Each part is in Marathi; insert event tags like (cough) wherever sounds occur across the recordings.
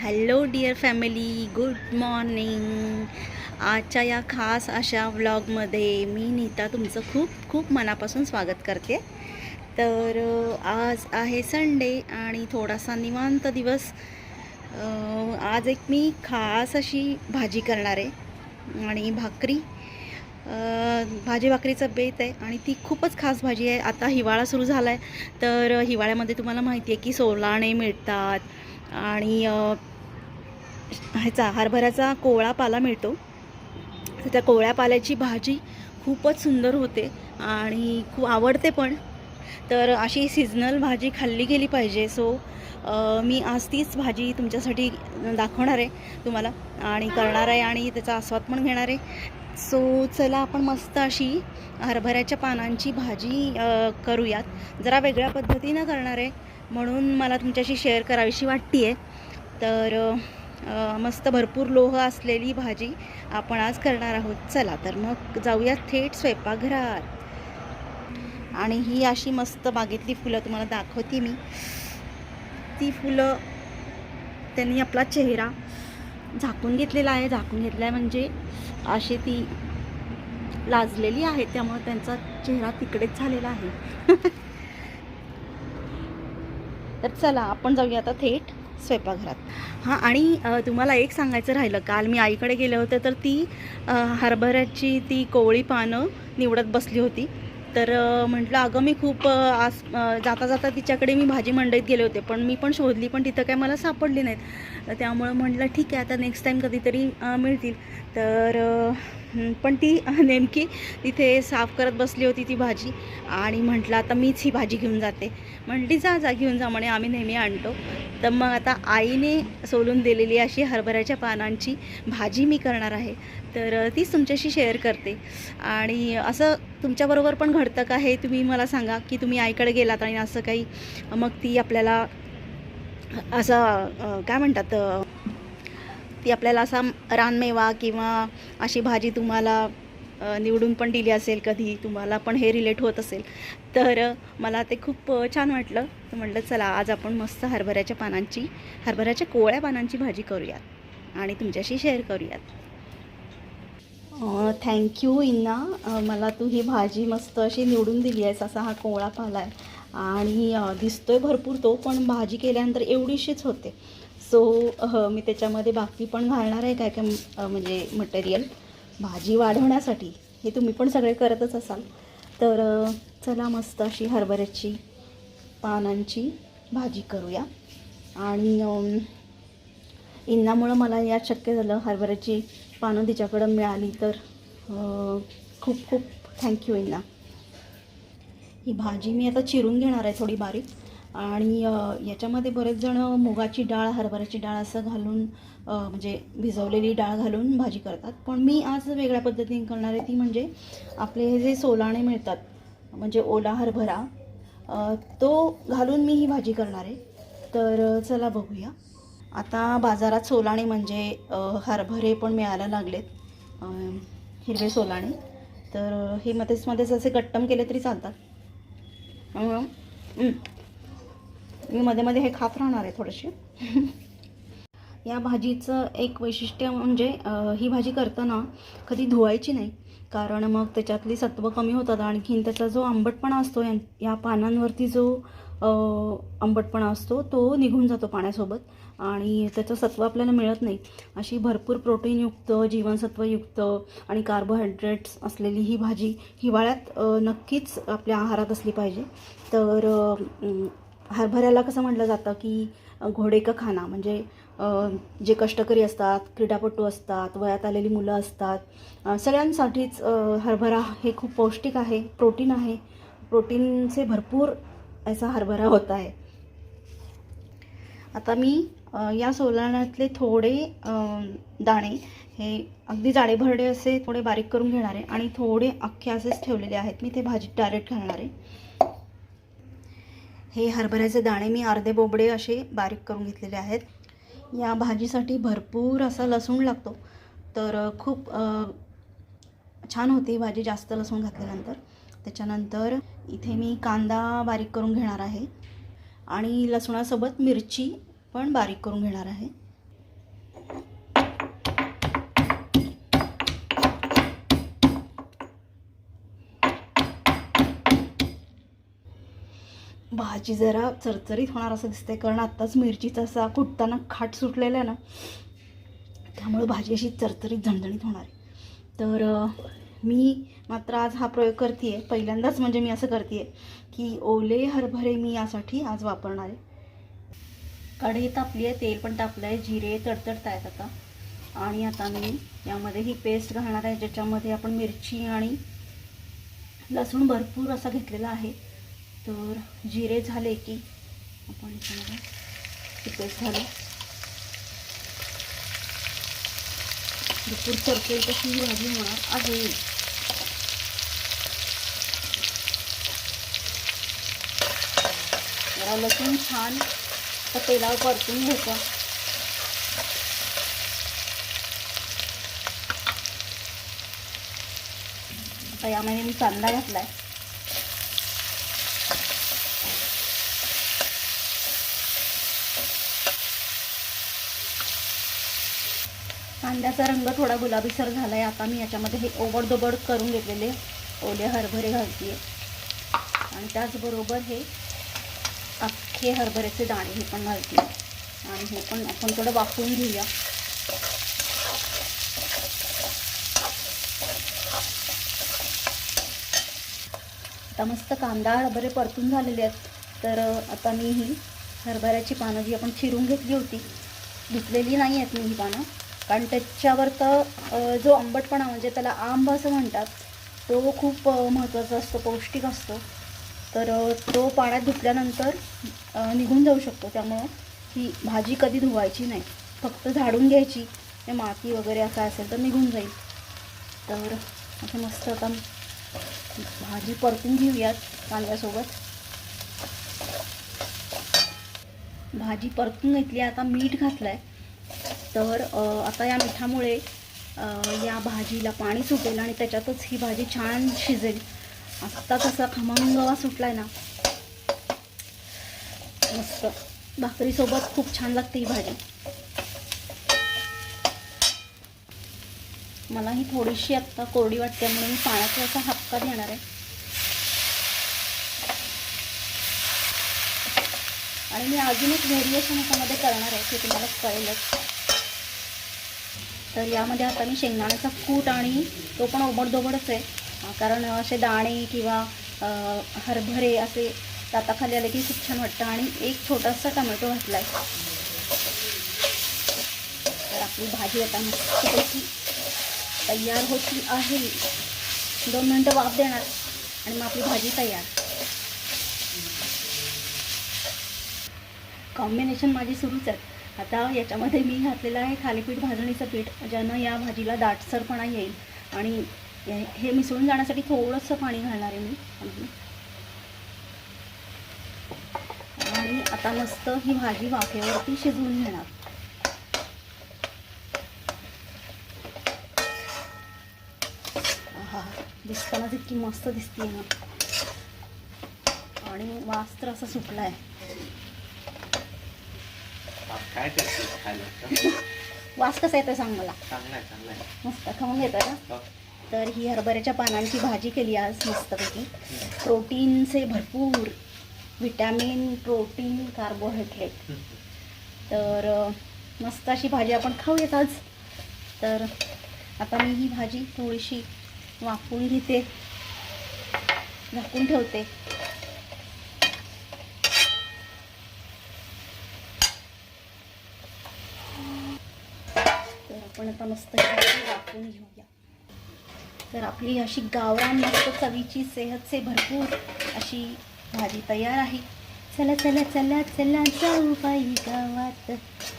Hello dear family good morning आजच्या या खास अशा व्लॉगमध्ये मी नीता तुमचं खूप खूप मनापासून स्वागत करते. तर आज आहे संडे आणि थोडासा निवांत दिवस. आज एक मी खास अशी भाजी करणार आहे. आणि भाकरी. भाजी भाकरीचा बेत आहे आणि ती खूपच खास भाजी आहे. आता हिवाळा सुरू झाला आहे तर हिवाळ्यामध्ये तुम्हाला माहिती आहे की सोलाणे मिळतात. आणि ह्याचा हरभऱ्याचा कोवळा पाला मिळतो. तर त्या कोवळ्या पाल्याची भाजी खूपच सुंदर होते आणि खूप आवडते पण. तर अशी सिजनल भाजी खाल्ली गेली पाहिजे. सो मी आज तीच भाजी तुमच्यासाठी दाखवणार आहे तुम्हाला आणि करणार आहे आणि त्याचा आस्वाद पण घेणार आहे. सो चला आपण मस्त अशी हरभऱ्याच्या पानांची भाजी करूयात. जरा वेगळ्या पद्धतीनं करणार आहे म्हणून मला तुमच्याशी शेअर करावीशी वाटते आहे तर मस्त भरपूर लोह असलेली भाजी आपण आज करणार आहोत. चला तर मग जाऊया थेट स्वयंपाकघरात. आणि ही अशी मस्त बागेतली फुलं तुम्हाला दाखवते मी. ती फुलं त्यांनी आपला चेहरा झाकून घेतलेला आहे. झाकून घेतला आहे म्हणजे अशी ती लाजलेली आहे त्यामुळे त्यांचा चेहरा तिकडेच झालेला आहे. (laughs) तर चला आपण जाऊया आता थेट स्वयंपाकघरात. हां आणि तुम्हाला एक सांगायचं राहिलं. काल मी आईकडे गेले होते तर ती हरभऱ्याची ती कोवळी पानं निवडत बसली होती. तर म्हटलं अगं मी खूप आस जाता जाता तिच्याकडे मी भाजी मंडईत गेले होते पण मी पण शोधली पण तिथं काय मला सापडली नाहीत. त्यामुळं म्हटलं ठीक आहे आता नेक्स्ट टाईम कधीतरी मिळतील. तर पण ती (laughs) नेमकी तिथे साफ करत बसली होती ती भाजी आणि म्हटलं आता मीच ही भाजी घेऊन जाते. म्हटली जा जा घेऊन जा म्हणे आम्ही नेहमी आणतो. तर मग आता आईने सोलून दिलेली अशी हरभऱ्याच्या पानांची भाजी मी करणार आहे. तर तीच तुमच्याशी शेअर करते. आणि असं तुमच्याबरोबर पण घडतं का हे तुम्ही मला सांगा की तुम्ही आईकडे गेलात आणि असं काही मग ती आपल्याला असं काय म्हणतात ती आपल्याला असा रानमेवा किंवा अशी भाजी तुम्हाला निवडून पण दिली असेल कधी तुम्हाला पण हे रिलेट होत असेल. तर मला ते खूप छान वाटलं. तर म्हटलं चला आज आपण मस्त हरभऱ्याच्या पानांची हरभऱ्याच्या कोवळ्या पानांची भाजी करूयात आणि तुमच्याशी शेअर करूयात. थँक्यू इन्ना मला तू ही भाजी मस्त अशी निवडून दिली आहेस असा हा कोवळा पाला आहे. आणि दिसतो दिसतोय भरपूर तो पण भाजी केल्यानंतर एवढीशीच होते. सो मी त्याच्यामध्ये बाकी पण घालणार आहे काय काय म्हणजे मटेरियल भाजी वाढवण्यासाठी हे तुम्ही पण सगळे करतच असाल. तर चला मस्त अशी हरभऱ्याची पानांची भाजी करूया. आणि अम, मला यात शक्य झालं हरभऱ्याची पानं तिच्याकडं मिळाली तर खूप खूप थँक्यू इन्ना. ही भाजी मी आता चिरून घेणार आहे थोडी बारीक. आणि याच्यामध्ये बरेच जण मुगाची डाळ हरभऱ्याची डाळ असं घालून म्हणजे भिजवलेली डाळ घालून भाजी करतात. पण मी आज वेगळ्या पद्धतीने करणार आहे ती म्हणजे आपले हे जे सोलाणे मिळतात म्हणजे ओला हरभरा तो घालून मी ही भाजी करणार आहे. तर चला बघूया. आता बाजारात सोलाणे म्हणजे हरभरे पण मिळायला लागलेत हिरवे सोलाणे. तर हे मध्येच मध्येच असे गट्टम केले तरी चालतात. मी मध्ये मध्ये हे खात राहणार आहे थोडेसे (laughs) या भाजीचं एक वैशिष्ट्य म्हणजे ही भाजी करताना कधी धुवायची नाही. कारण मग त्याच्यातली सत्व कमी होतात आणखीन त्याचा जो आंबटपणा असतो या या पानांवरती जो आंबटपणा असतो तो निघून जातो पाण्यासोबत. आणि त्याचं सत्व आपल्याला मिळत नाही. अशी भरपूर प्रोटीनयुक्त जीवनसत्वयुक्त आणि कार्बोहायड्रेट्स असलेली ही भाजी हिवाळ्यात नक्कीच आपल्या आहारात असली पाहिजे. तर हरभऱ्याला कसं म्हटलं जातं की घोडे का खाना म्हणजे जे कष्टकरी असतात क्रीडापटू असतात वयात आलेली मुलं असतात सगळ्यांसाठीच हरभरा हे खूप पौष्टिक आहे प्रोटीन आहे. प्रोटीनचे भरपूर असा हरभरा होत आहे. आता मी या सोलाण्यातले थोडे दाणे हे अगदी जाडे भरडे असे थोडे बारीक करून घेणार आहे आणि थोडे अख्खे असेच ठेवलेले आहेत. मी ते भाजीत डायरेक्ट घालणार आहे. हे हरभऱ्याचे दाणे मी अर्धे बोबडे असे बारीक करून घेतलेले आहेत. या भाजीसाठी भरपूर असा लसूण लागतो. तर खूप छान होती भाजी जास्त लसूण घातल्यानंतर. त्याच्यानंतर इथे मी कांदा बारीक करून घेणार आहे. आणि लसणासोबत मिरची पण बारीक करून घेणार आहे. भाजी जरा चरचरीत होणार असं दिसतंय. कारण आत्ताच मिरचीचा असा कुटताना खाट सुटलेला आहे ना त्यामुळं भाजी अशी चरचरीत झणझणीत होणार आहे. तर मी मात्र आज हा प्रयोग करते आहे पहिल्यांदाच म्हणजे मी असं करते आहे की ओले हरभरे मी यासाठी आज वापरणार आहे. कढई तापली आहे तेल पण तापलं आहे जिरे तडतडत आहेत आता. आणि आता मी यामध्ये ही पेस्ट घालणार आहे ज्याच्यामध्ये आपण मिरची आणि लसूण भरपूर असा घेतलेला आहे. तर जिरे झाले की आपण याच्यामध्ये ही घालू भरपूर चरकेल तशी ही भाजी होणार आहे. जरा लसूण छान तेलावर परतून घ्यायचं. आता यामध्ये मी कांदा घातलाय. कांद्याचा रंग थोडा गुलाबीसर झाला आहे आता मी याच्यामध्ये हे ओबडदोबड करून घेतलेले ओले हरभरे घालते आणि त्याचबरोबर हे अख्खे हरभऱ्याचे दाणे हे पण घालते आणि हे पण आपण थोडं वाफवून घेऊया. आता मस्त कांदा हरभरे परतून झालेले आहेत. तर आता मी ही हरभऱ्याची पानं जी आपण चिरून घेतली होती धुतलेली नाही आहेत मी ही पानं. कारण त्याच्यावर तर जो आंबटपणा म्हणजे त्याला आंब असं म्हणतात तो खूप महत्त्वाचा असतो पौष्टिक असतो. तर तो पाण्यात धुतल्यानंतर निघून जाऊ शकतो. त्यामुळं ही भाजी कधी धुवायची नाही. फक्त झाडून घ्यायची ते माती वगैरे असं असेल तर निघून जाईल. तर असं मस्त आता भाजी परतून घेऊयात कांद्यासोबत. भाजी परतून घेतली आता मीठ घातलं आहे तर आता या मिठामुळे या भाजीला पाणी सुटेल आणि त्याच्यातच ही भाजी छान शिजेल. आत्ता कसा खमंगवा सुटला सुटलाय ना. मस्त. भाकरीसोबत खूप छान लागते ही भाजी. मला ही थोडीशी आत्ता कोरडी वाटते म्हणून मी पाण्याचा असा हक्का देणार आहे. आणि मी अजून एक व्हेरिएशन याच्यामध्ये करणार आहे ते तुम्हाला कळेलच. तर यामध्ये आता मी शेंगदाण्याचा कूट आणि तो पण ओबडधोबडच आहे. कारण असे दाणे किंवा हरभरे असे ताताखाली आले की खूप छान वाटतं. आणि एक छोटासा टमॅटो घातला आहे तर आपली भाजी आता मस्तपैकी तयार होती आहे. दोन मिनटं वाफ देणार आणि मग आपली भाजी तयार. कॉम्बिनेशन माझी सुरूच आहे. आता याच्यामध्ये मी घातलेलं आहे थालीपीठ भाजणीचं पीठ ज्यानं या भाजीला दाटसरपणा येईल. आणि हे- हे मिसळून जाण्यासाठी थोडंसं पाणी घालणार आहे मी. अगदी. आणि आता मस्त ही भाजी वाफेवरती शिजवून घेणार. आहा, दिसतानाच इतकी मस्त दिसते ना. आणि वास तर असा सुटला आहे काय करते खायला? वास कसा येतोय सांग मला. चांगला आहे चांगला आहे मस्त खाऊन येतोय ना हो. तर ही हरभऱ्याच्या पानांची भाजी केली आज मस्तपैकी. प्रोटीनचे भरपूर विटॅमिन प्रोटीन कार्बोहायड्रेट. तर अ, मस्त अशी भाजी आपण खाऊयात आज. तर आता मी ही भाजी थोडीशी वाफवून घेते. झाकून ठेवते तर आपण आता मस्त वापरून घेऊया. तर आपली अशी गावरान मस्त चवीची सेहतचे भरपूर अशी भाजी तयार आहे. चला चला चला चला जाऊ बाई गावात.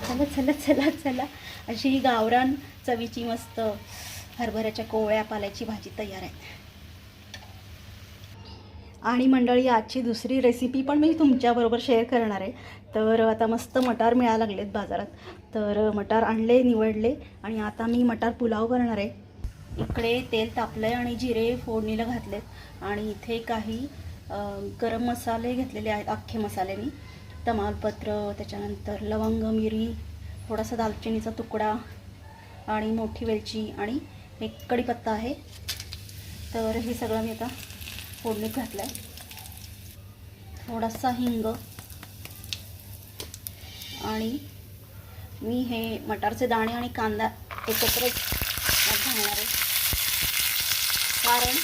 चला चला चला चला. अशी ही गावरान चवीची मस्त हरभऱ्याच्या कोवळ्या पाल्याची भाजी तयार आहे. आणि मंडळी आजची दुसरी रेसिपी पण मी तुमच्याबरोबर शेअर करणार आहे. तर आता मस्त मटार मिळायला लागलेत बाजारात. तर मटार आणले निवडले आणि आता मी मटार पुलाव करणार आहे. इकडे तेल तापलं आहे आणि जिरे फोडणीला घातलेत. आणि इथे काही गरम मसाले घेतलेले आहेत अख्खे मसाले मी तमालपत्र त्याच्यानंतर लवंग मिरी थोडासा दालचिनीचा तुकडा आणि मोठी वेलची आणि एक कढीपत्ता आहे. तर हे सगळं मी आता फोडणीत घातलं आहे थोडासा हिंग आणि मी हे मटारचे दाणे आणि कांदा एकत्रच घालणार आहे. कारण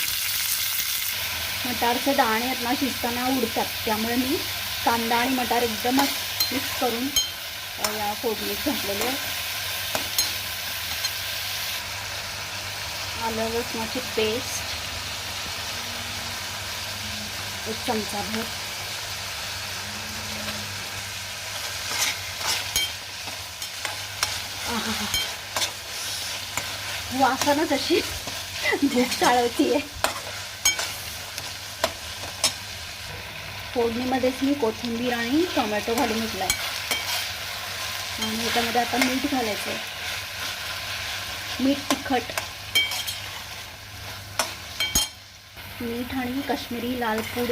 मटारचे दाणे आहेत ना शिजताना उडतात. त्यामुळे मी कांदा आणि मटार एकदमच मिक्स करून या फोडणीत घातलेले आहे. आलं लसणाची पेस्ट. एक चमचा भर. हो, वासनच अशी भूक चाळवतीये फोडणीमध्येच मी कोथिंबीर आणि टोमॅटो घालून घेतलाय. आणि याच्यामध्ये आता मीठ घालायचं आहे मीठ तिखट. मीठ आणि काश्मीरी लाल पूड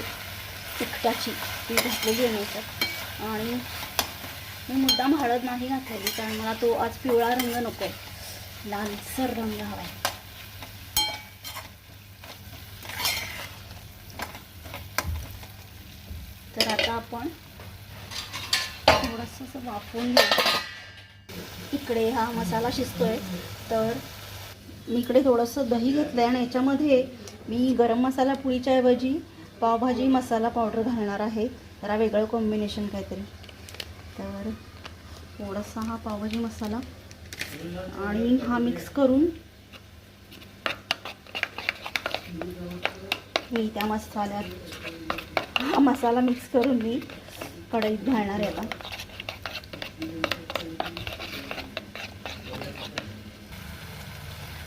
तिखटाची. ती घातलेली आहे आणि मी मुद्दाम हळद नाही घातलेली कारण मला तो आज पिवळा रंग नको आहे लालसर रंग हवा आहे तर आता आपण थोडंसं असं वाफवून घेऊ. इकडे हा मसाला शिजतोय. तर मी इकडे थोडंसं दही घेतलं आहे आणि याच्यामध्ये मी गरम मसाला पुळीच्या ऐवजी पावभाजी मसाला पावडर घालणार आहे. जरा वेगळं कॉम्बिनेशन काहीतरी. तर थोडासा हा पावभाजी मसाला आणि हा मिक्स करून मी त्या मसाल्यात हा मसाला मिक्स करून मी कढईत घालणार आहे आता.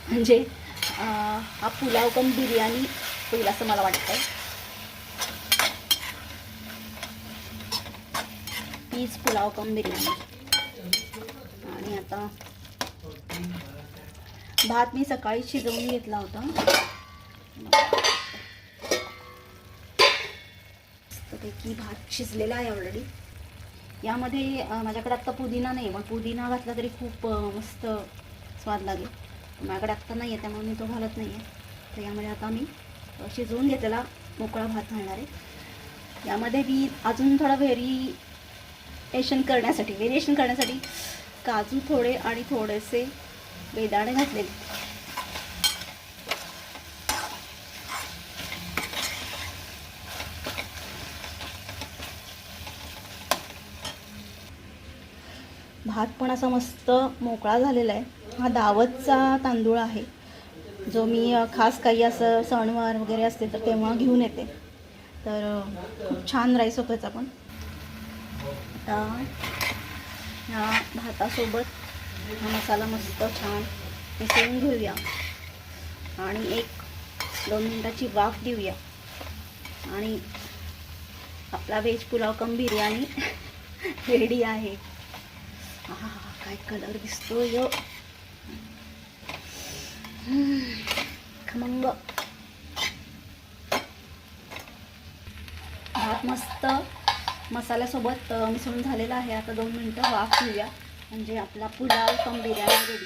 म्हणजे हा पुलाव पण बिर्याणी होईल असं मला वाटतं पीस पुलाव कम बिर्याणी. आणि आता भात मी सकाळी शिजवून घेतला होता. की भात शिजलेला आहे ऑलरेडी यामध्ये माझ्याकडे आत्ता पुदिना नाही पण पुदिना घातला तरी खूप मस्त स्वाद लागेल. माझ्याकडे आत्ता नाही आहे त्यामुळे मी तो घालत नाही आहे तर यामध्ये आता मी शिजवून घेतलेला मोकळा भात घालणार आहे. यामध्ये मी अजून थोडा व्हेरिएशन करण्यासाठी व्हेरिएशन करण्यासाठी काजू थोडे आणि थोडेसे बेदाणे घातलेले. भात पण असा मस्त मोकळा झालेला आहे हा दावतचा तांदूळ आहे. जो मी खास काही असं सणवार वगैरे असते तर तेव्हा घेऊन येते. तर खूप छान राईस होतो याचा पण. आता ह्या भातासोबत हा मसाला मस्त छान मिसळून घेऊया. आणि एक दोन मिनटाची वाफ देऊया. आणि आपला veg pulao cum biryani ready आहे. हा काय कलर दिसतो यो खमंग. भात मस्त मसाल्यासोबत मिसळून झालेला आहे. आता दोन मिनटं वाफ घेऊया. म्हणजे आपला पुलाव कम बिर्याणी रेडी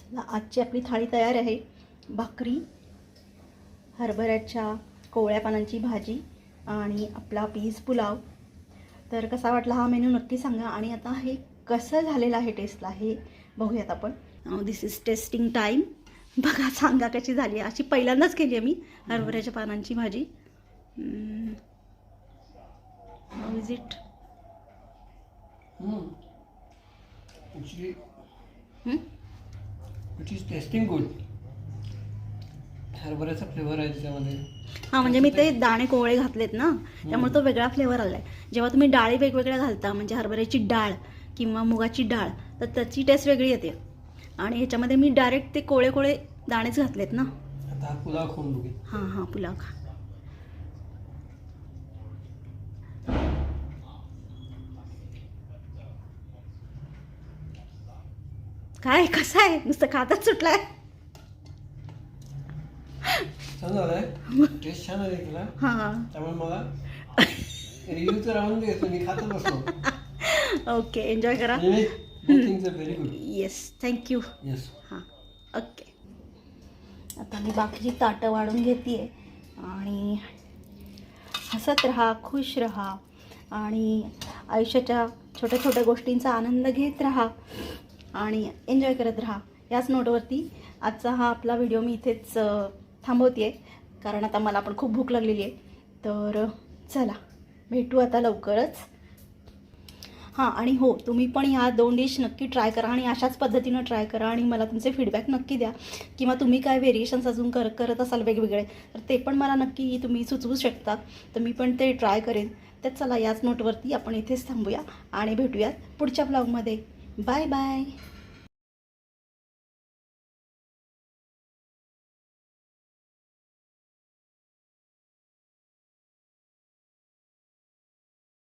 चला आजची आपली थाळी तयार आहे. भाकरी हरभऱ्याच्या कोवळ्या पानांची भाजी आणि आपला पीस पुलाव. तर कसा वाटला हा मेनू नक्की सांगा. आणि आता हे कसं झालेलं आहे टेस्टला हे बघूयात आपण. दिस इज टेस्टिंग टाईम बघा सांगा कशी झाली. अशी पहिल्यांदाच केली आहे मी हरभऱ्याच्या पानांची भाजी. Is it. Actually, it is testing good हरभऱ्याचा फ्लेवर आहे त्याच्यामध्ये. हां म्हणजे मी ते दाणे कोवळे घातलेत ना त्यामुळे तो वेगळा फ्लेवर आला आहे जेव्हा तुम्ही डाळी वेगवेगळ्या घालता म्हणजे हरभऱ्याची डाळ किंवा मुगाची डाळ तर त्याची टेस्ट वेगळी येते. आणि ह्याच्यामध्ये मी डायरेक्ट ते कोळे कोळे दाणेच घातलेत ना. आता हा पुलाव खाऊन बघू हां हां पुलाव खा. काय कसं आहे? नुसतं खातच सुटलाय. छान झालाय. टेस्ट छान आहे तिला. हां. त्यामुळे मला रिव्ह्यू तर राहून देतो मी खातच बसलो. (laughs) ओके एन्जॉय करा. Things are very good yes thank you yes हां ओके आता मी बाकीची ताटं वाढून घेते आणि हसत राहा खुश राहा. आणि आयुष्याच्या छोट्या छोट्या गोष्टींचा आनंद घेत राहा. आणि एन्जॉय करत राहा. याच नोटवरती आजचा हा आपला व्हिडिओ मी इथेच थांबवते कारण आता मला पण खूप भूक लागलेली आहे. तर चला. भेटू आता लवकरच. हां आणि हो तुम्ही पण ह्या दोन डिश नक्की ट्राय करा आणि अशाच पद्धतीनं ट्राय करा आणि मला तुमचे फीडबॅक नक्की द्या. किंवा तुम्ही काय व्हेरिएशन्स अजून कर करत असाल वेगवेगळे तर ते पण मला नक्की तुम्ही सुचवू शकता. तर मी पण ते ट्राय करेन. तर चला याच नोटवरती आपण इथेच थांबूया आणि भेटूयात पुढच्या ब्लॉगमध्ये बाय बाय